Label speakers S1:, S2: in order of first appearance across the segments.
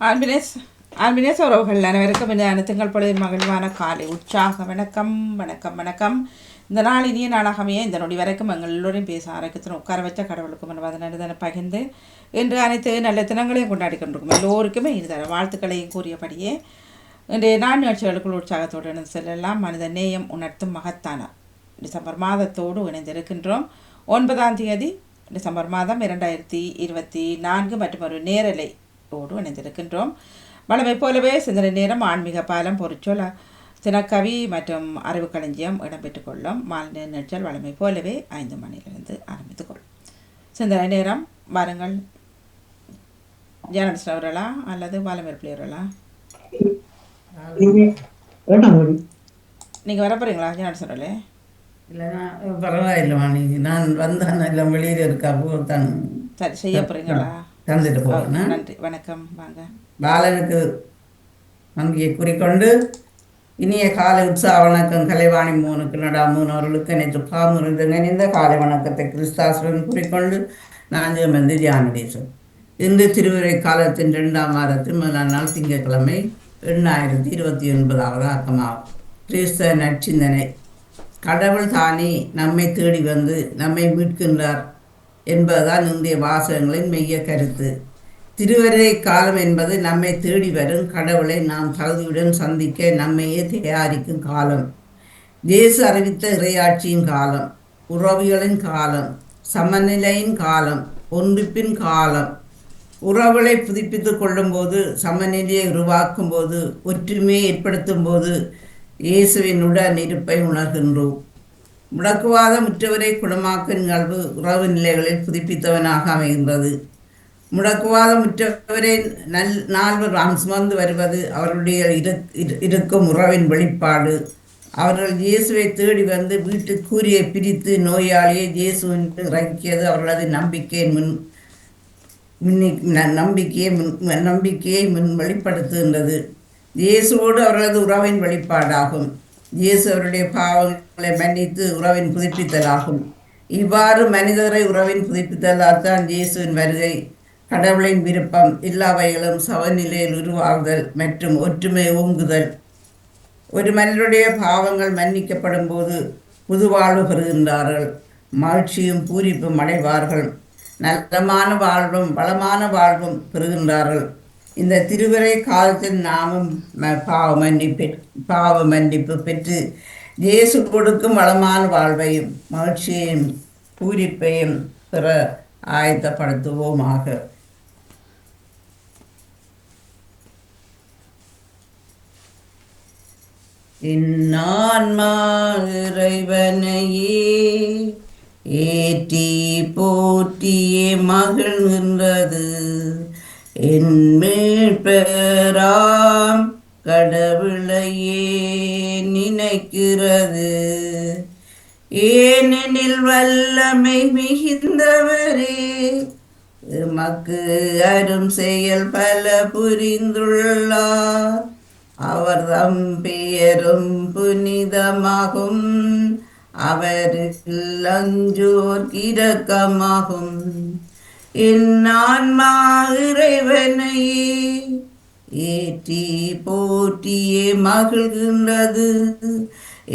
S1: ஆல்பினேஸ் ஆன்பினேஸ் உறவுகள் அனைவருக்கும் இந்த அனைத்துங்கள் பொழுது மகிழ்வான காலை உற்சாக வணக்கம் வணக்கம் வணக்கம். இந்த நாள் இனிய நாளாகவே இந்த நொடி வரைக்கும் எங்கள் எல்லோரையும் பேச ஆரோக்கியத்தின் உட்கார வச்ச கடவுளுக்கும் என்பதனை பகிர்ந்து இன்று அனைத்து நல்ல தினங்களையும் கொண்டாடி கொண்டிருக்கும். எல்லோருக்குமே தர வாழ்த்துக்களையும் கூறியபடியே இன்றைய நாள் நிகழ்ச்சிகளுக்குள் உற்சாகத்துடன் இணைந்து செல்லலாம். மனித நேயம் உணர்த்தும் மகத்தான டிசம்பர் மாதத்தோடு இணைந்திருக்கின்றோம். ஒன்பதாம் தேதி டிசம்பர் மாதம் இரண்டாயிரத்தி இருபத்தி நான்கு மற்றும் ஒரு நேரலை நேரலையோடு இணைந்திருக்கின்றோம். வளமை போலவே சிந்தனை நேரம் ஆன்மீக பாலம் பொறிச்சொல் தினக்கவி மற்றும் அறிவு களஞ்சியம் இடம்பெற்றுக் கொள்ளும் மாலை நிகழ்ச்சிகள் வளமை போலவே ஐந்து மணியிலிருந்து ஆரம்பித்துக் கொள்ளும் சிந்தனை நேரம் வாருங்கள். ஜேனடிஸ்ட் அவர்களா அல்லது பாலமேற்பள்ளி அவர்களா? நீங்கள் வர. போகிறீங்களா ஜேனடிஸ்ட் அவர்களே?
S2: இல்லைன்னா பரவாயில்ல வாணி நான் வந்தான் எல்லாம் வெளியில் இருக்கா தான்.
S1: சரி செய்ய போகிறீங்களா
S2: தந்துட்டு போகிறேன்
S1: நன்றி. வணக்கம். வாங்க.
S2: பாலனுக்கு நன்றியை குறிக்கொண்டு இனிய காலை உற்சாக வணக்கம். கலைவாணி மூனுக்கு நடா மூணு அவர்களுக்கு நேற்று பாமுறிந்து நினைந்த காலை வணக்கத்தை கிறிஸ்தாசுரன் குறிக்கொண்டு நான் வந்து தியானடேசன் இன்று திருவிரை காலத்தின் இரண்டாம் வாரத்தின் முதலாம் நாள் திங்கட்கிழமை எண்ணாயிரத்தி இருபத்தி ஒன்பதாவது ஆக்கமாகும். கிறிஸ்தவ நற்சிந்தனை. கடவுள் தானே நம்மை தேடி வந்து நம்மை மீட்கின்றார். என்பதுதான் இந்திய வாசகங்களின் மைய கருத்து. திருவரை காலம் என்பது நம்மை தேடி வரும் கடவுளை நாம் தகுதியுடன் சந்திக்க நம்மையே தயாரிக்கும் காலம். தேசு அறிவித்த இறையாட்சியின் காலம் உறவுகளின் காலம் சமநிலையின் காலம் ஒன்றிப்பின் காலம். உறவுகளை புதுப்பித்து கொள்ளும்போது சமநிலையை உருவாக்கும் போது ஒற்றுமையை ஏற்படுத்தும் போது இயேசுவின் உடன் இருப்பை உணர்கின்றோம். முடக்குவாதம் முற்றவரை குணமாக்கும் நிகழ்வு உறவு நிலைகளில் புதுப்பித்தவனாக அமைகின்றது. முடக்குவாதம் முற்றவரை நல் நால்வர் நாம் சுமந்து வருவது அவருடைய இரு- இருக்கும் உறவின் வெளிப்பாடு. அவர்கள் இயேசுவை தேடி வந்து வீட்டு கூறியை பிரித்து நோயாளியை இயேசுவின் இறக்கியது அவர்களது நம்பிக்கையின் முன் முன்னி நம்பிக்கையை முன் நம்பிக்கையை முன் வெளிப்படுத்துகின்றது. இயேசுவோடு அவர்களது உறவின் வெளிப்பாடாகும். இயேசு அவருடைய பாவங்களை மன்னித்து உறவின் புதுப்பித்தலாகும். இவ்வாறு மனிதரை உறவின் புதுப்பித்தலால் தான் இயேசுவின் வருகை கடவுளின் விருப்பம் எல்லாவைகளும் சமநிலையில் உருவாகுதல் மற்றும் ஒற்றுமை ஓங்குதல். ஒரு மனிதருடைய பாவங்கள் மன்னிக்கப்படும் போது புதுவாழ்வு பெறுகின்றார்கள். மகிழ்ச்சியும் பூரிப்பும் அடைவார்கள். நல்லமான வாழ்வும் வளமான வாழ்வும் பெறுகின்றார்கள். இந்த திருவரை காலத்தில் நாமும் ம- பாவ மன்னிப்பு பாவ மன்னிப்பு பெற்று இயேசு கொடுக்கும் வளமான வாழ்வையும் மகிழ்ச்சியையும் பூரிப்பையும் பெற ஆயத்தப்படுத்துவோமாக. இன்னான்மா இறைவனையே ஏற்றி போற்றியே மகிழ்கின்றது. என் மீட்பெறாம் கடவுளையே நினைக்கிறது. ஏனெனில் வல்லமை மிகுந்தவரே எமக்கு அரும் செயல் பல புரிந்துள்ளார். அவர் தம் பெயரும் புனிதமாகும். அவருக்கு அஞ்சோர் இரக்கமாகும். இந்நான்மா இறைவனையே ஏற்றி போற்றியே மகிழ்கின்றது.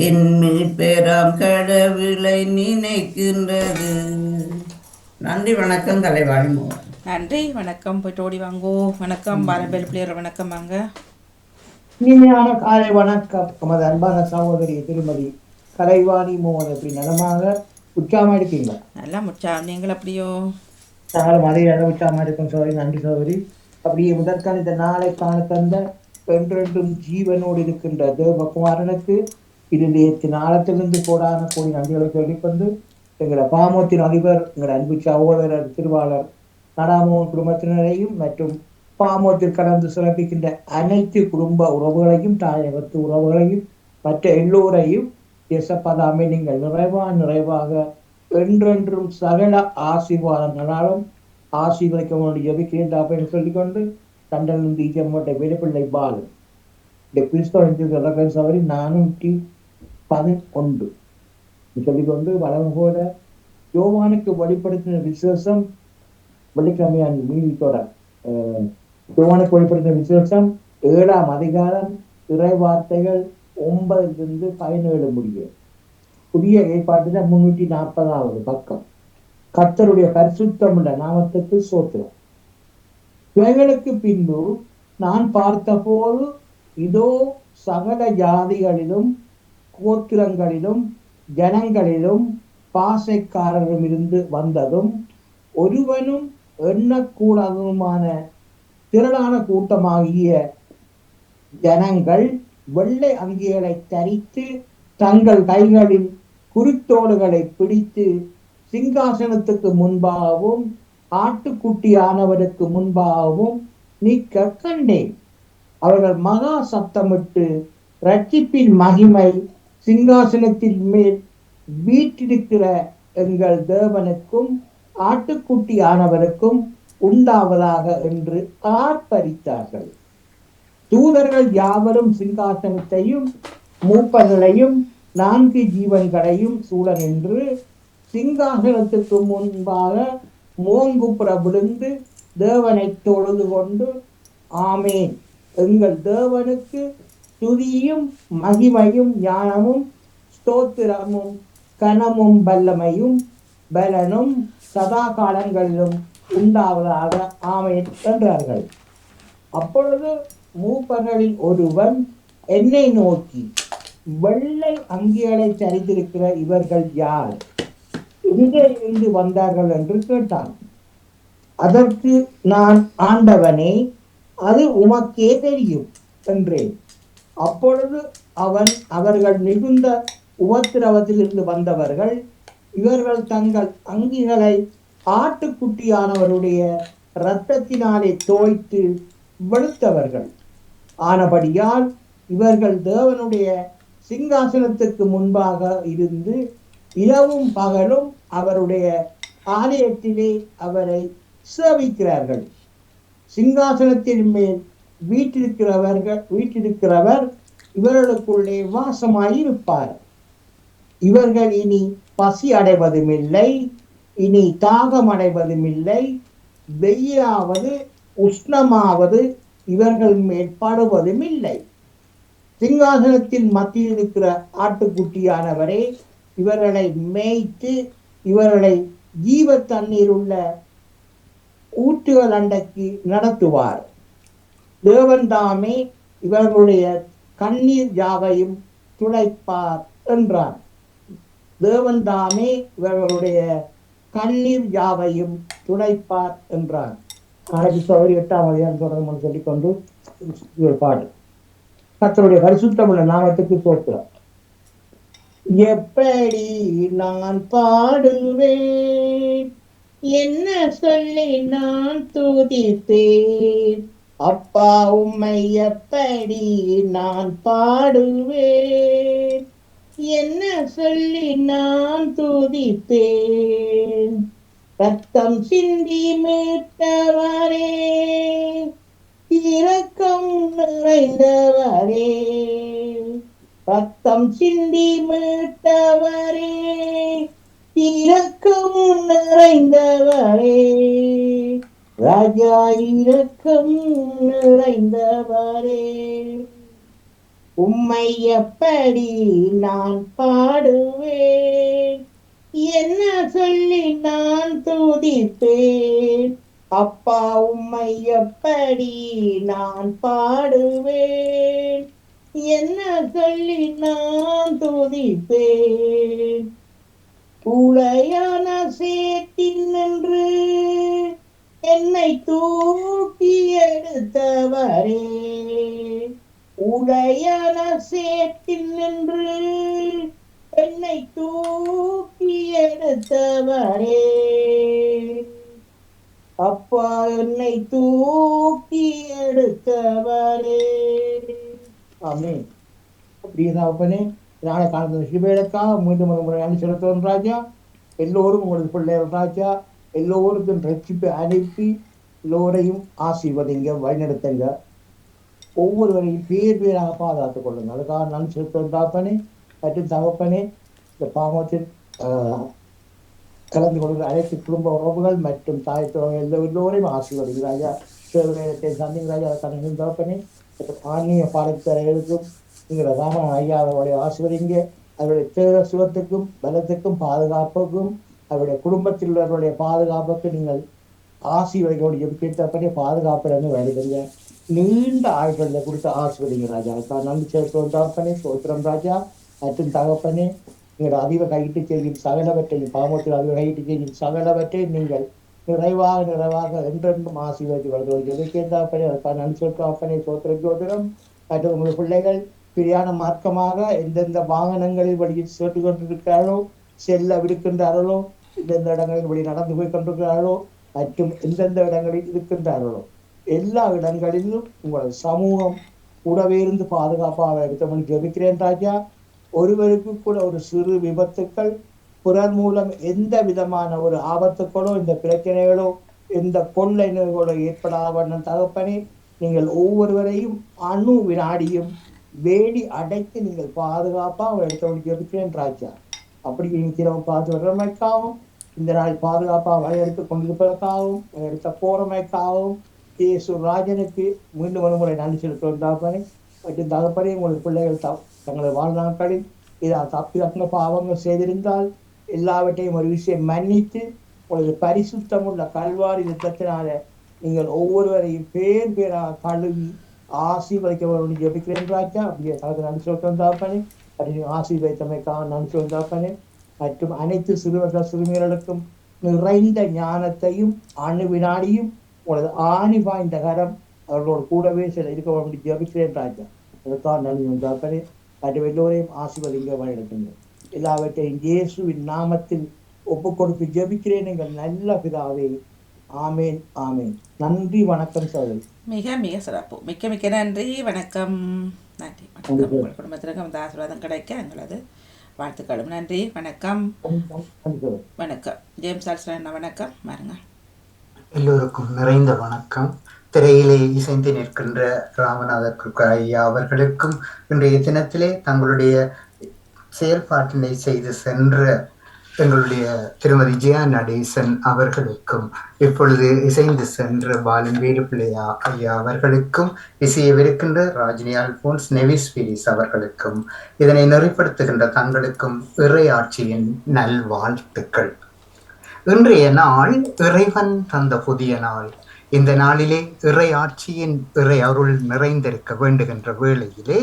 S2: என் மீட்பெறாம் கடவுளை நினைக்கின்றது. நன்றி வணக்கம் கலைவாணி மோகன்.
S1: நன்றி வணக்கம் போயிட்டு ஓடி வாங்கோ. வணக்கம் பாலம்பேல் பிள்ளையர் வணக்கம் வாங்க.
S3: இனிமையான காலை வணக்கம். நமது அன்பான சகோதரி திருமதி கலைவாணி மோகன் எப்படி நலமாக உற்சாகமா இருக்கீங்களா?
S1: நல்லா முச்சா நீங்கள் அப்படியோ?
S3: நாங்களும் அதே அளவு இருக்கும் சோதரி நன்றி சோதரி அப்படியே முதற்கான இந்த நாளை காண தந்த என்றென்றும் ஜீவனோடு இருக்கின்ற தேவகுமாரனுக்கு இருதயத்தின் நாளத்திலிருந்து கோடான கோடி நன்றிகளை சொல்லிக்கொண்டு எங்களோட பாமத்தின் அதிபர் எங்களோட அன்பு சகோதரர் திருவாளர் நடாமோகன் குடும்பத்தினரையும் மற்றும் பாமோத்தில் கடந்து சிறப்பிக்கின்ற அனைத்து குடும்ப உறவுகளையும் தாயகத்து உறவுகளையும் மற்ற எல்லோரையும் தேசப்பதாமை நீங்கள் நிறைவா நிறைவாக என்றென்றும் சகல ஆசீர்வாதங்களாலும் ஆசீர்வதிக்க வேண்டிய ஜபிக்கிறேன் அப்படின்னு சொல்லிக்கொண்டு தண்டலிருந்து ஈச்சமோட்டை விடப்பிள்ளை பாலு இந்த கிறிஸ்தவ சவரி நானூற்றி பதினொன்று சொல்லிக்கொண்டு வளம் கூட யோவானுக்கு வழிபடுத்தின விசேஷம் வெள்ளிக்கிழமையான் மீதி தொடர் யோவானுக்கு வெளிப்படுத்தின விசேஷம் ஏழாம் அதிகாரம் இறை வார்த்தைகள் ஒன்பதிலிருந்து பதினேழு முடியும் புதிய ஏற்பாட்டில முன்னூற்றி நாற்பதாவது பக்கம் கர்த்தருடைய பரிசுத்தமுள்ள நாமத்துக்கு சோத்திரம். இவைகளுக்கு பின்பு நான் பார்த்தபோது இதோ சகல ஜாதிகளிலும் கோத்திரங்களிலும் ஜனங்களிலும் பாசைக்காரரும் இருந்து வந்ததும் ஒருவனும் எண்ணக்கூடாததுமான திரளான கூட்டமாகிய ஜனங்கள் வெள்ளை அங்கிகளை தரித்து தங்கள் கைகளில் குருத்தோடுகளை பிடித்து சிங்காசனத்துக்கு முன்பாகவும் ஆட்டுக்குட்டியானவருக்கு முன்பாகவும் நீக்க கண்டேன் அவர்கள் மகா சத்தமிட்டு ரட்சிப்பின் மகிமை சிங்காசனத்தின் மேல் வீற்றிருக்கிற எங்கள் தேவனுக்கும் ஆட்டுக்குட்டியானவருக்கும் உண்டாவதாக என்று ஆர்ப்பரித்தார்கள் தூதர்கள் யாவரும் சிங்காசனத்தையும் மூப்பர்களையும் நான்கு ஜீவன்களையும் சூழ நின்று சிங்காசனத்துக்கு முன்பாக மோங்குப்புற விழுந்து தேவனை தொழுது கொண்டு ஆமேன். எங்கள் தேவனுக்கு துதியும் மகிமையும் ஞானமும் ஸ்தோத்திரமும் கனமும் வல்லமையும் பலனும் சதா காலங்களிலும் உண்டாவதாக ஆமேன் என்றார்கள். அப்பொழுது மூப்பர்களில் ஒருவன் என்னை நோக்கி வெள்ளை அங்கிகளை சரித்திருக்கிற இவர்கள் யார்? எங்கே இருந்து வந்தார்கள் என்று கேட்டான். அதற்கு நான் ஆண்டவனே அது உமக்கே தெரியும் என்றேன். அப்பொழுது அவன் அவர்கள் மிகுந்த உபத்திரவத்திலிருந்து வந்தவர்கள் இவர்கள் தங்கள் அங்கிகளை ஆட்டுக்குட்டியானவருடைய இரத்தத்தினாலே தோய்த்து வெளுத்தவர்கள். ஆனபடியால் இவர்கள் தேவனுடைய சிங்காசனத்துக்கு முன்பாக இருந்து இரவும் பகலும் அவருடைய ஆலயத்திலே அவரை சேவிக்கிறார்கள். சிங்காசனத்தின் மேல் வீட்டிருக்கிறவர்கள் வீட்டிருக்கிறவர் இவர்களுக்குள்ளே வாசமாயிருப்பார். இவர்கள் இனி பசி அடைவதுமில்லை இனி தாகம் அடைவதுமில்லை வெயிலாவது உஷ்ணமாவது இவர்கள் மேற்படுவதும் இல்லை சிங்காசனத்தின் மத்தியில் இருக்கிற ஆட்டுக்குட்டியானவரே இவர்களை மேய்த்து இவர்களை ஜீவ தண்ணீர் உள்ள ஊற்றுகள் அண்டைக்கு நடத்துவார். தேவன் தாமே இவர்களுடைய கண்ணீர் யாவையும் துளைப்பார் என்றார். தேவன் தாமே இவர்களுடைய கண்ணீர் யாவையும் துடைப்பார் என்றார். ஆயிரத்தி சௌரி எட்டாம் அதிகாரம் தொடரும் சொல்லிக்கொண்டு பாடு கத்தருடைய பரிசுத்தமுள்ள நாமத்துக்கு தோற்றுறார் எப்படி நான் பாடுவேன்? என்ன சொல்லி நான் துதித்தேன்? அப்பா உம்மை எப்படி நான் பாடுவேன்? என்ன சொல்லி நான் துதிப்பேன் ரத்தம் சிந்தி மீட்டவரே இரக்கம் நிறைந்தவரே. ரத்தம் சிந்தி மீட்டவரே இரக்கம் நிறைந்தவரே. ராஜா இரக்கம் நிறைந்தவரே. உம்மை எப்படி நான் பாடுவேன்? என்ன சொல்லி நான் துதிப்பேன்? அப்பா உம்மை எப்படி நான் பாடுவேன்? என்ன சொல்லி நான் துதிப்பேன் புலையான சேத்தின் நின்று என்னை தூக்கி எடுத்தவரே. உடையான சேத்தின் நின்று என்னை தூக்கி எடுத்தவரே. அப்பா என்னை தூக்கி எடுத்தவர் ஆமென் பிரியதாப்பனே நாளை காலத்தில் சிவேலுக்காக மீண்டும் ஒரு முறை அணி செலுத்துவோம் ராஜா. எல்லோரும் உங்களது பிள்ளைகள் ராஜா. எல்லோருக்கும் ரட்சிப்பு அனுப்பி எல்லோரையும் ஆசீர்வதிங்க வழிநடத்துங்க. ஒவ்வொருவரையும் பேர் பேராக பாதுகாத்து கொள்ளுங்க. அதுக்காக நான் செலுத்துவோம் தாப்பனே மற்றும் தகப்பனே இந்த பாவத்தில் கலந்து கொள்கிற அனைத்து குடும்ப உறவுகள் மற்றும் தாய் எல்லோரையும் ஆசீர்வதிங்க ராஜா. சிவவேலத்தை சந்திங்க ராஜா கண்ணன் தகப்பனே. ஆன்மீக பாடத்தரைகளுக்கும் எங்களோட ராம ஐயா அவருடைய ஆசிரியங்க அவருடைய தேர சுகத்துக்கும் பலத்துக்கும் பாதுகாப்புக்கும் அவருடைய குடும்பத்தில் உள்ளவர்களுடைய பாதுகாப்புக்கு நீங்கள் ஆசி ஆசீர்வதிக்கோடு ஜெபிக்கப்படி பாதுகாப்பிடமே வருகிறீங்க. நீண்ட ஆயுள்களில் கொடுத்து ஆசீர்வதிங்க ராஜா. தான் நன்றி சேர்த்தோம் தகப்பனே சோத்திரம் ராஜா மற்றும் தகப்பனே. எங்களோட அதிக கையிட்டு செய்யும் சகலவற்றையும் பாமத்தில் அதிக கையிட்டு செய்யும் சகலவற்றை நீங்கள் நிறைவாக நிறைவாக என்றென்றும் ஆசீர்வதி வருது ஜெபிக்கின்றாப்பனே அதற்காக நன்றி சொல்றோம் அப்பனே சோத்திர ஜோதிடம் மற்றும் உங்கள் பிள்ளைகள் பிரியான மார்க்கமாக எந்தெந்த வாகனங்களில் வழியில் சென்று கொண்டிருக்கிறார்களோ செல்ல விடுக்கின்றார்களோ எந்தெந்த இடங்களில் வழி நடந்து போய் கொண்டிருக்கிறார்களோ மற்றும் எந்தெந்த இடங்களில் இருக்கின்றார்களோ எல்லா இடங்களிலும் உங்களது சமூகம் கூடவே இருந்து பாதுகாப்பாக எடுத்தவன் ஜெபிக்கிறேன் ராஜா. ஒருவருக்கு கூட ஒரு சிறு விபத்துக்கள் பிறர் மூலம் எந்த விதமான ஒரு ஆபத்துக்களோ இந்த பிரச்சனைகளோ எந்த கொள்ளை நோய்களோ ஏற்படாவண்ணம் தகப்பனே நீங்கள் ஒவ்வொருவரையும் அணு வினாடியும் வேடி அடைத்து நீங்கள் பாதுகாப்பாக எடுத்தவன் ஜெபிக்கிறேன் ராஜா அப்படி இருக்கிறவன் பார்த்து வர்றமைக்காகவும் இந்த நாள் பாதுகாப்பாக வரையறுத்து கொண்டிருப்பதற்காகவும் எடுத்த போறமைக்காகவும் இயேசு ராஜனுக்கு மீண்டும் ஒரு முறை நன்றி செலுத்துவோம் தகப்பனே. மற்றும் தகப்பனே உங்கள் பிள்ளைகள் த தங்களை வாழ்நாட்களில் இதை தப்பி தங்க பாவங்கள் செய்திருந்தால் எல்லாவற்றையும் ஒரு விஷயம் மன்னித்து உங்களது பரிசுத்தமுள்ள கல்வாரி யுத்தத்தினால நீங்கள் ஒவ்வொருவரையும் பேர் பேராக கழுவி ஆசீர்வதிக்க வேண்டும் ஜெபிக்கிறேன் ராஜா. அப்படியே தனக்கு நன்றி சொல்லிட்டு தாப்பனே அப்படி ஆசீர்வதித்தமைக்காக நன்றி சொல்லி தாப்பனே மற்றும் அனைத்து சிறுவர்கள் சிறுமியர்களுக்கும் நிறைந்த ஞானத்தையும் அணு வினாடியும் உங்களது ஆணி வாய்ந்த கரம் அவர்களோடு கூடவே சில இருக்க வேண்டும் ஜெபிக்கிறேன் ராஜா. அதுக்காக நன்றி தாப்பனே மற்றும் எல்லோரையும் ஆசீர்வதிங்க வழிநடத்துங்க. எல்லாவற்றையும் இயேசுவின் நாமத்தில் ஒப்பு கொடுத்து ஜெபிக்கிறேன் எங்கள் நல்ல பிதாவே ஆமேன் ஆமேன் நன்றி வணக்கம் சகோதரி
S1: மிக மிக சிறப்பு மிக்க மிக்க நன்றி வணக்கம் நன்றி வணக்கம் உங்கள் குடும்பத்திற்கு அந்த ஆசீர்வாதம் கிடைக்க எங்களது வாழ்த்துக்களும் நன்றி வணக்கம் வணக்கம் ஜேம்ஸ் ஆல்ஸ்டன் வணக்கம் பாருங்க
S4: எல்லோருக்கும் நிறைந்த வணக்கம் திரையிலே இசைந்து நிற்கின்ற ராமநாத குருக்க ஐயா அவர்களுக்கும் இன்றைய தினத்திலே தங்களுடைய செயல்பாட்டினை செய்து சென்ற எங்களுடைய திருமதி ஜெயா நடேசன் அவர்களுக்கும் இப்பொழுது இசைந்து சென்ற பாலன் வீரப்பிள்ளையா ஐயா அவர்களுக்கும் இசையவிருக்கின்ற ராஜினி அல்போன்ஸ் நெவிஸ் பீரிஸ் அவர்களுக்கும் இதனை நெறிப்படுத்துகின்ற தங்களுக்கும் இறையாட்சியின் நல்வாழ்த்துக்கள். இன்றைய நாள் இறைவன் தந்த புதிய நாள். இந்த நாளிலே இறை ஆட்சியின் இறை அருள் நிறைந்திருக்க வேண்டுகின்ற வேளையிலே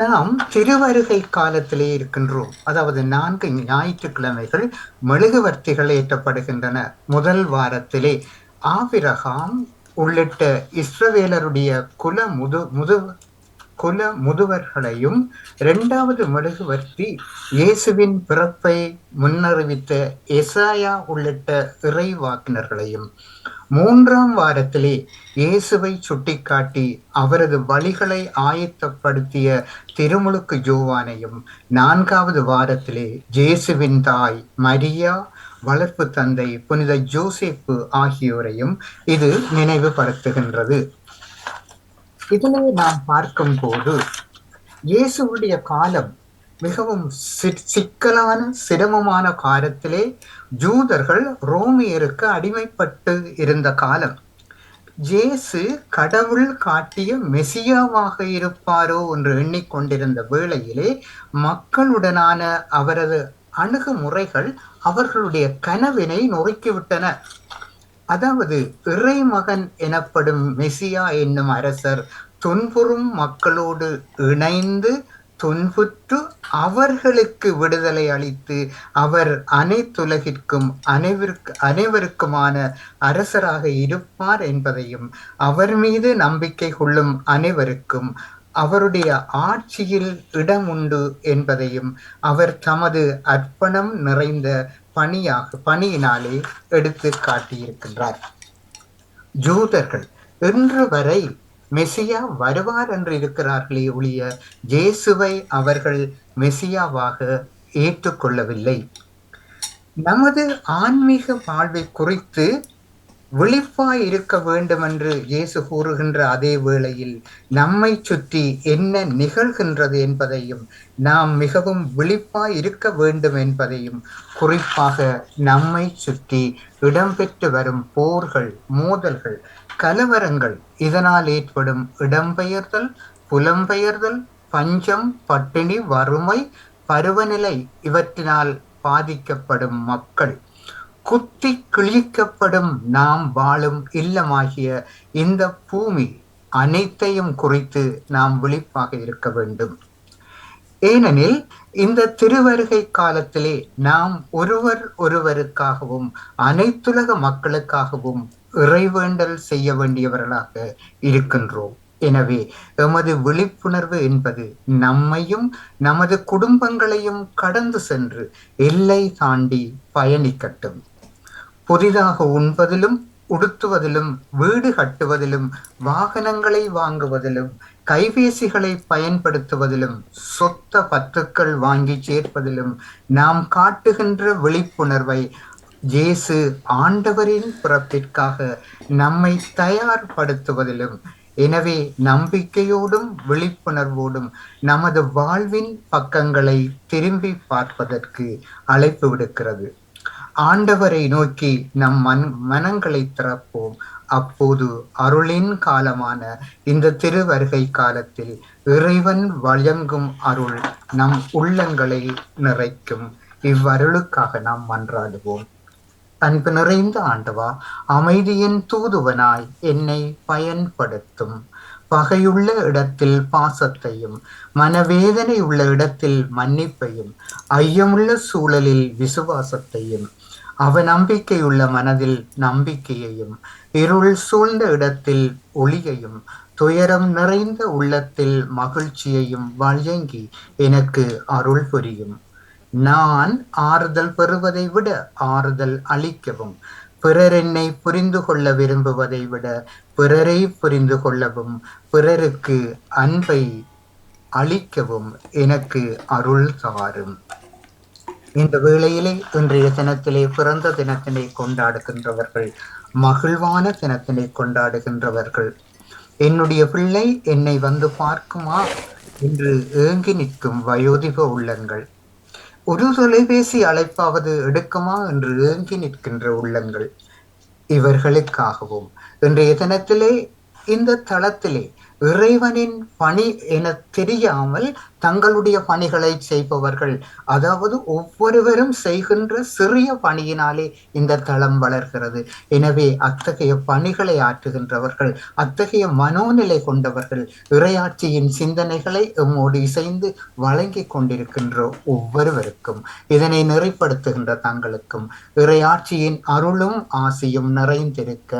S4: நாம் திருவருகை காலத்திலே இருக்கின்றோம். அதாவது நான்கு ஞாயிற்றுக்கிழமைகள் மெழுகுவர்த்திகள் ஏற்றப்படுகின்றன முதல் வாரத்திலே. ஆபிரகாம் உள்ளிட்ட இஸ்ரவேலருடைய குல முது முது குல முதுவர்களையும் இரண்டாவது மெழுகுவர்த்தி இயேசுவின் பிறப்பை முன்னறிவித்த எசாயா உள்ளிட்ட இறைவாக்கினர்களையும் மூன்றாம் வாரத்திலே இயேசுவை சுட்டிக்காட்டி அவரது வழிகளை ஆயத்தப்படுத்திய திருமுழுக்கு ஜோவானையும் நான்காவது வாரத்திலே ஜேசுவின் தாய் மரியா வளர்ப்பு தந்தை புனித ஜோசேப்பு ஆகியோரையும் இது நினைவுபடுத்துகின்றது. இதனை நாம் பார்க்கும் போது இயேசுடைய காலம் மிகவும் சி- சிக்கலான சிரமமான காலத்திலே ஜூதர்கள் ரோமியருக்கு அடிமைப்பட்டு இருந்த காலம். ஜேசு கடவுள் காட்டிய மெசியாவாக இருப்பாரோ என்று எண்ணிக்கொண்டிருந்த வேளையிலே மக்களுடனான அவரது அணுகுமுறைகள் அவர்களுடைய கனவினை நொறுக்கிவிட்டன. அதாவது இறைமகன் எனப்படும் மெசியா என்னும் அரசர் துன்புறும் மக்களோடு இணைந்து துன்புற்று அவர்களுக்கு விடுதலை அளித்து அவர் அனைத்துலகிற்கும் அனைவருக்கு அனைவருக்குமான அரசராக இருப்பார் என்பதையும் அவர் மீது நம்பிக்கை கொள்ளும் அனைவருக்கும் அவருடைய ஆட்சியில் இடம் உண்டு என்பதையும் அவர் தமது அர்ப்பணம் நிறைந்த பணியாக பணியினாலே எடுத்து காட்டியிருக்கின்றார். ஜூதர்கள் இன்று வரை மெசியா வருவார் என்று இருக்கிறார்களே ஒழிய இயேசுவை அவர்கள் மெசியாவாக ஏற்றுக்கொள்ளவில்லை. நமது ஆன்மீக வாழ்வை குறித்து விழிப்பாய் இருக்க வேண்டும் என்று இயேசு கூறுகின்ற அதே வேளையில் நம்மை சுற்றி என்ன நிகழ்கின்றது என்பதையும் நாம் மிகவும் விழிப்பாய் இருக்க வேண்டும் என்பதையும் குறிப்பாக நம்மை சுற்றி இடம்பெற்று வரும் போர்கள் மோதல்கள் கலவரங்கள். இதனால் ஏற்படும் இடம்பெயர்தல் புலம்பெயர்தல் பஞ்சம் பட்டினி வறுமை பருவநிலை இவற்றினால் பாதிக்கப்படும் மக்கள். குத்தி கிழிக்கப்படும் நாம் வாழும் இல்லமாகிய இந்த பூமி அனைத்தையும் குறித்து நாம் விழிப்பாக இருக்க வேண்டும். ஏனெனில் இந்த திருவருகை காலத்திலே நாம் ஒருவர் ஒருவருக்காகவும் அனைத்துலக மக்களுக்காகவும் இறைவேண்டல் செய்ய வேண்டியவர்களாக இருக்கின்றோம். எனவே எமது விழிப்புணர்வு என்பது நம்மையும் நமது குடும்பங்களையும் கடந்து சென்று எல்லை தாண்டி பயணிக்கட்டும். புதிதாக உண்பதிலும் உடுத்துவதிலும் வீடு கட்டுவதிலும் வாகனங்களை வாங்குவதிலும் கைபேசிகளை பயன்படுத்துவதிலும் சொத்த பத்துக்கள் வாங்கி சேர்ப்பதிலும் நாம் காட்டுகின்ற விழிப்புணர்வை இயேசு ஆண்டவரின் புறத்திற்காக நம்மை தயார்படுத்துவதிலும் எனவே நம்பிக்கையோடும் விழிப்புணர்வோடும் நமது வாழ்வின் பக்கங்களை திரும்பி பார்ப்பதற்கு அழைப்பு விடுக்கிறது. ஆண்டவரை நோக்கி நம் மன் மனங்களை திறப்போம். அப்போது அருளின் காலமான இந்த திருவருகை காலத்தில் இறைவன் வழங்கும் அருள் நம் உள்ளங்களை நிறைக்கும். இவ்வருளுக்காக நாம் மன்றாடுவோம். அன்பு நிறைந்த ஆண்டவா அமைதியின் தூதுவனாய் என்னை பயன்படுத்தும். பகையுள்ள இடத்தில் பாசத்தையும் மனவேதனை உள்ள இடத்தில் மன்னிப்பையும் ஐயமுள்ள சூழலில் விசுவாசத்தையும் அவநம்பிக்கையுள்ள மனதில் நம்பிக்கையையும் இருள் சூழ்ந்த இடத்தில் ஒளியையும் துயரம் நிறைந்த உள்ளத்தில் மகிழ்ச்சியையும் வழங்கி எனக்கு அருள் புரியும். நான் ஆறுதல் பெறுவதை விட ஆறுதல் அளிக்கவும் பிறர் என்னை புரிந்து கொள்ள விரும்புவதை விட பிறரை புரிந்து கொள்ளவும் பிறருக்கு அன்பை அளிக்கவும் எனக்கு அருள் சாரும் இந்த வேளையிலே இன்றைய தினத்திலே பிறந்த தினத்தினை கொண்டாடுகின்றவர்கள் மகிழ்வான தினத்தினை கொண்டாடுகின்றவர்கள். என்னுடைய பிள்ளை என்னை வந்து பார்க்குமா? என்று ஏங்கி நிற்கும் வயோதிக உள்ளங்கள். ஒரு தொலைபேசி அழைப்பாவது எடுக்குமா என்று ஏங்கி நிற்கின்ற உள்ளங்கள் இவர்களுக்காகவும் இன்றைய தினத்திலே இந்த தளத்திலே இறைவனின் பணி என தெரியாமல் தங்களுடைய பணிகளை செய்பவர்கள். அதாவது ஒவ்வொருவரும் செய்கின்ற சிறிய பணியினாலே இந்த தளம் வளர்கிறது. எனவே அத்தகைய பணிகளை ஆற்றுகின்றவர்கள் அத்தகைய மனோநிலை கொண்டவர்கள் இறையாட்சியின் சிந்தனைகளை எம்மோடு இசைந்து வழங்கி கொண்டிருக்கின்ற ஒவ்வொருவருக்கும் இதனை நிறைப்படுத்துகின்ற தங்களுக்கும் இறையாட்சியின் அருளும் ஆசியும் நிறைந்திருக்க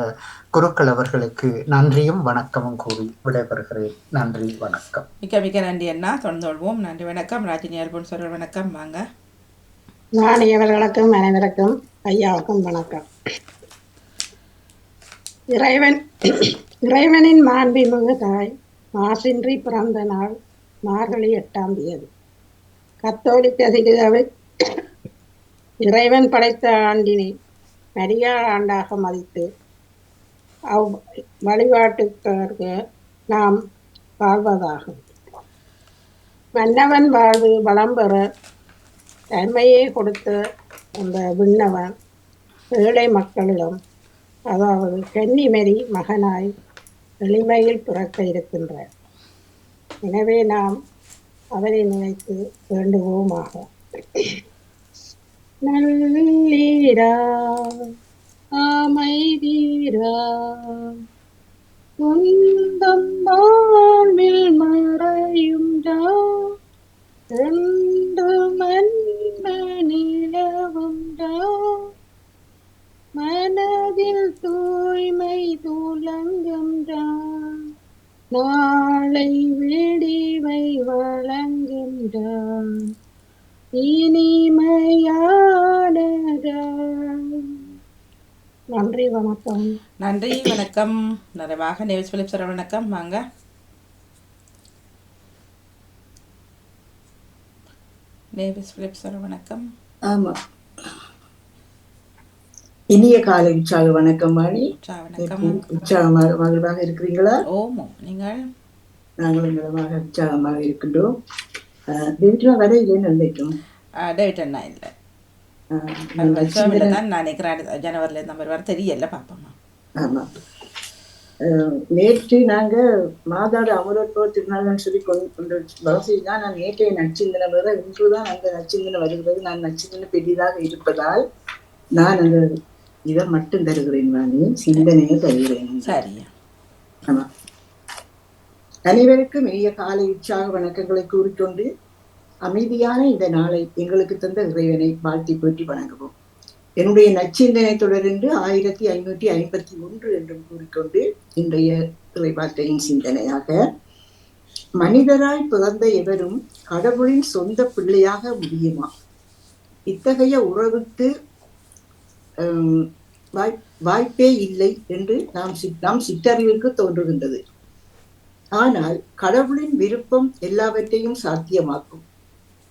S4: குருக்கள் அவர்களுக்கு நன்றியும் வணக்கமும் கூறி விடைபெறுகிறேன். நன்றி வணக்கம்.
S1: மிக்க மிக்க நன்றி அண்ணா. தொடர்ந்து கொள்வோம் நன்றி வணக்கம். ராஜினி அல்போன் சொல்ற வணக்கம். வாங்க.
S5: நாடியவர்களுக்கும் அனைவருக்கும் ஐயாவுக்கும் வணக்கம். இறைவன் இறைவனின் மாண்புமிகு தாய் மாசின்றி பிறந்த நாள் மார்கழி எட்டாம் தேதி. கத்தோலிக்க சிறுதவை இறைவன் படைத்த ஆண்டினை மரியா ஆண்டாக மதித்து அவ் வழிபாட்டுக்காரர்கள் நாம் வாழ்வதாகும். மன்னவன் வாழ்வு வளம் பெற தன்மையை கொடுத்த அந்த விண்ணவன் ஏழை மக்களிடம் அதாவது கன்னிமரி மகனாய் எளிமையில் பிறக்க இருக்கின்றார் எனவே நாம் அவரை நினைத்து வேண்டுவோமாக. நல்லீரா அமைதீரா துன்பம் வாழ்வில் மறையுண்டா. ரெண்டு மன்பு நிலவுண்டா. மனதில் தூய்மை துலங்குன்றான் நாளை விடிவை வழங்குன்றான் இனிமையா நன்றி வணக்கம்.
S1: நன்றி வணக்கம். நிறைவாக நேவிஸ் பிலிப் சார் வணக்கம். வாங்க. நேவிஸ் பிலிப் சார் வணக்கம்.
S6: ஆமா. இனிய காலை உற்சாக வணக்கம் வாணி. உற்சாகமாக மகிழ்வாக இருக்கிறீங்களா
S1: ஓமோ நீங்கள்?
S6: நாங்களும் உற்சாகமாக இருக்கின்றோம். வீட்டுல வர இல்லைன்னு நினைக்கும்
S1: டேவிட் அண்ணா இல்லை. தான் நினைக்கிறேன் இந்த மாதிரி வர தெரியல
S6: நேற்று நாங்க மாதாட அமரோத்பவ திருநாள்னு சொல்லி கொண்டு வசதிதான் நான் நேற்றைய நச்சிந்தனை வேற இன்றுதான் அந்த நச்சிந்தனை வருகிறது. நான் நச்சிந்தனை பெரிதாக இருப்பதால் நான் அந்த இதை மட்டும் தருகிறேன் வாணி சிந்தனையை தருகிறேன்.
S1: சரியா.
S6: ஆமா. அனைவருக்கும் இனிய காலை உற்சாக வணக்கங்களை கூறிக்கொண்டு அமைதியான இந்த நாளை எங்களுக்கு தந்த இறைவனை வாழ்த்தி போற்றி வணங்குவோம். என்னுடைய நச்சிந்தனை தொடர்ந்து ஆயிரத்தி ஐநூற்றி ஐம்பத்தி ஒன்று என்றும் கூறிக்கொண்டு இன்றைய இறைவார்த்தையின் சிந்தனையாக மனிதராய் பிறந்த எவரும் கடவுளின் சொந்த பிள்ளையாக முடியுமா? இத்தகைய உறவுக்கு வாய்- வாய்ப்பே இல்லை என்று நாம் சி- நாம் சிற்றறிவுக்கு தோன்றுகின்றது. ஆனால் கடவுளின் விருப்பம் எல்லாவற்றையும் சாத்தியமாக்கும்.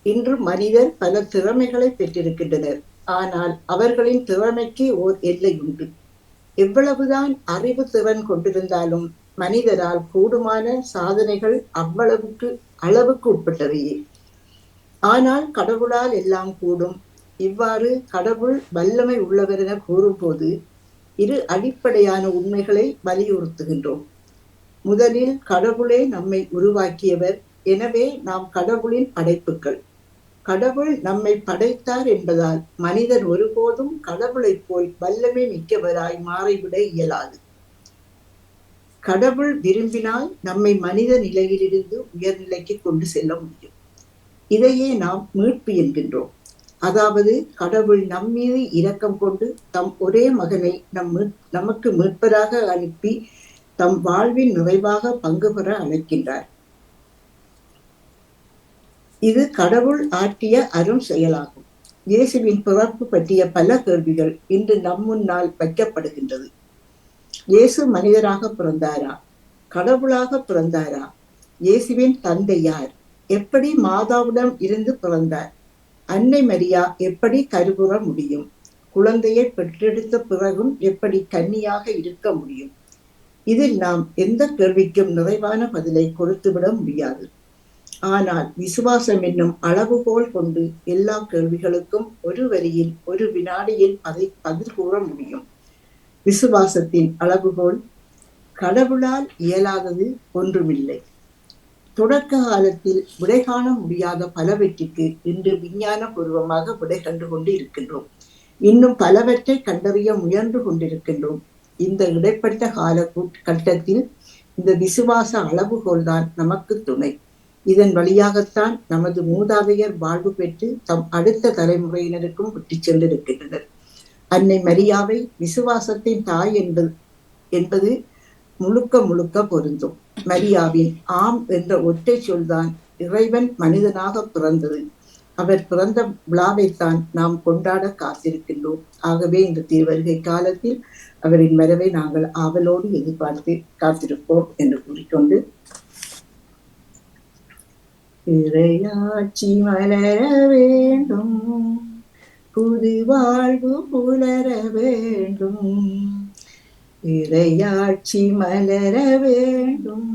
S6: இன்று மனிதர் பல திறமைகளை பெற்றிருக்கின்றனர். ஆனால் அவர்களின் திறமைக்கு ஓர் எல்லை உண்டு. எவ்வளவுதான் அறிவு திறன் கொண்டிருந்தாலும் மனிதரால் கூடுமான சாதனைகள் அவ்வளவுக்கு அளவுக்கு உட்பட்டவையே. ஆனால் கடவுளால் எல்லாம் கூடும். இவ்வாறு கடவுள் வல்லமை உள்ளவர் என கூறும்போது இரு அடிப்படையான உண்மைகளை வலியுறுத்துகின்றோம். முதலில் கடவுளே நம்மை உருவாக்கியவர். எனவே நாம் கடவுளின் படைப்புகள். கடவுள் நம்மை படைத்தார் என்பதால் மனிதன் ஒருபோதும் கடவுளைப் போல் வல்லமை மிக்கவராய் மாறிவிட இயலாது. கடவுள் விரும்பினால் நம்மை மனித நிலையிலிருந்து உயர்நிலைக்கு கொண்டு செல்ல முடியும். இதையே நாம் மீட்பு என்கின்றோம். அதாவது கடவுள் நம்மீது இரக்கம் கொண்டு தம் ஒரே மகனை நம் நமக்கு மீட்பராக அனுப்பி தம் வாழ்வின் நிறைவாக பங்கு பெற அழைக்கின்றார். இது கடவுள் ஆற்றிய அரும் செயலாகும். இயேசுவின் பிறப்பு பற்றிய பல கேள்விகள் இன்று நம் முன்னால் வைக்கப்படுகின்றது. இயேசு மனிதராக பிறந்தாரா? கடவுளாக பிறந்தாரா? இயேசுவின் தந்தை யார்? எப்படி மாதாவிடம் இருந்து பிறந்தார்? அன்னை மரியா எப்படி கருவுற முடியும்? குழந்தையை பெற்றெடுத்த பிறகும் எப்படி கன்னியாக இருக்க முடியும்? இதில் நாம் எந்த கேள்விக்கும் நிறைவான பதிலை கொடுத்துவிட முடியாது. ஆனால் விசுவாசம் என்னும் அளவுகோல் கொண்டு எல்லா கேள்விகளுக்கும் ஒரு வரியில் ஒரு வினாடியில் அதை பதில் கூற முடியும். விசுவாசத்தின் அளவுகோல் கடவுளால் இயலாதது ஒன்றுமில்லை. தொடக்க காலத்தில் விடை காண முடியாத பலவற்றிற்கு இன்று விஞ்ஞான பூர்வமாக விடை கண்டு கொண்டு இருக்கின்றோம் இன்னும் பலவற்றை கண்டறிய முயன்று கொண்டிருக்கின்றோம். இந்த இடைப்பட்ட கால கட்டத்தில் இந்த விசுவாச அளவுகோல் தான் நமக்கு துணை. இதன் வழியாகத்தான் நமது மூதாதையர் வாழ்வு பெற்று தம் அடுத்த தலைமுறையினருக்கும் விட்டு சென்றிருக்கின்றனர். அன்னை மரியாவை விசுவாசத்தின் தாய் என்பது என்பது முழுக்க முழுக்க பொருந்தும். மரியாவின் ஆம் என்ற ஒற்றை சொல்தான் இறைவன் மனிதனாக பிறந்தது. அவர் பிறந்த விழாவைத்தான் நாம் கொண்டாட காத்திருக்கின்றோம். ஆகவே இந்த திருவருகை காலத்தில் அவரின் வரவை நாங்கள் ஆவலோடு எதிர்பார்த்து காத்திருப்போம் என்று கூறிக்கொண்டு இறையாட்சி மலர வேண்டும். புது வாழ்வு புலர வேண்டும். இறையாட்சி மலர வேண்டும்.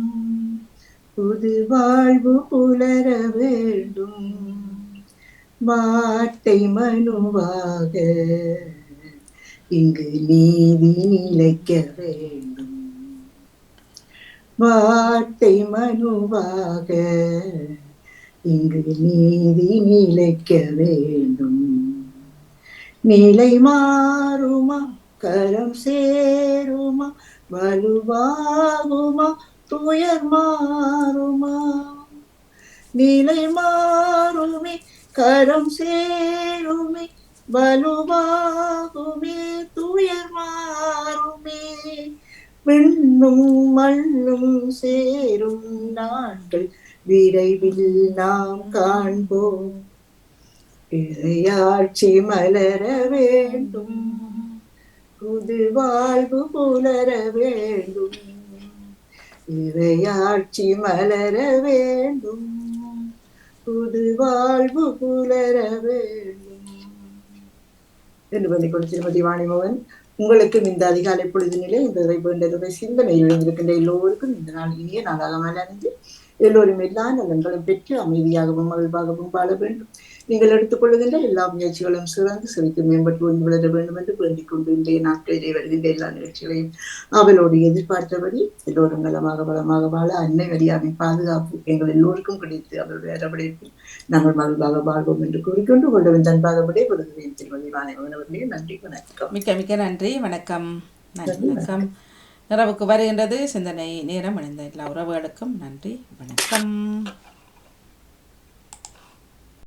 S6: புது வாழ்வு புலர வேண்டும். வாட்டை மனுவாக இங்கு நீதி நிலைக்க வேண்டும். வாட்டை மனுவாக இங்கு நீதி நிலைக்க வேண்டும். நிலை மாறுமா கரம் சேருமா வலுவாகுமா துயர் மாறுமா? நிலை மாறுமே கரம் சேருமே வலுவாகுமே துயர் மாறுமே. விண்ணும் மண்ணும் சேரும் நாட்கள் விரைவில் நாம் காண்போம். இறையாட்சி மலர வேண்டும். புது வாழ்வு புலர வேண்டும். இறையாட்சி மலர வேண்டும். புது வாழ்வு புலர வேண்டும். என்று பண்ணி கொண்டு திருமதி வாணிமோகன் உங்களுக்கும் இந்த அதிகாலை பொழுது நிலை இந்த இறைவேண்டலுடைய சிந்தனையில் எழுந்திருக்கின்ற எல்லோருக்கும் இந்த நாள் இனிய நாளாக மலர்ந்து எல்லோரும் எல்லா நலன்களும் பெற்று அமைதியாகவும் மகிழ்வாகவும் வாழ வேண்டும். நீங்கள் எடுத்துக்கொள்ளுகின்ற எல்லா முயற்சிகளும் சிறந்து சிரித்து மேம்பட்டு வந்து வளர வேண்டும் என்று வேண்டிக் கொண்டு இன்றைய நாட்களிலே வருகின்ற எல்லா நிகழ்ச்சிகளையும் அவளோடு எதிர்பார்த்தபடி எல்லோரும் நலமாக வளமாக வாழ அன்னை வழியாமை பாதுகாப்பு எங்கள் எல்லோருக்கும் கிடைத்து அவருடைய அரவணைப்பில் நாங்கள் மகிழ்வாக வாழ்வோம் என்று கூறிக்கொண்டு கொண்டவன் தன்பாக விடைபெறுகிறேன். திருமதி வானவர்களே நன்றி வணக்கம்.
S1: மிக்க மிக்க நன்றி வணக்கம். நன்றி வணக்கம். நிறவுக்கு வருகின்றது. சிந்தனை நேரம் அணிந்த எல்லா உறவுகளுக்கும் நன்றி வணக்கம்.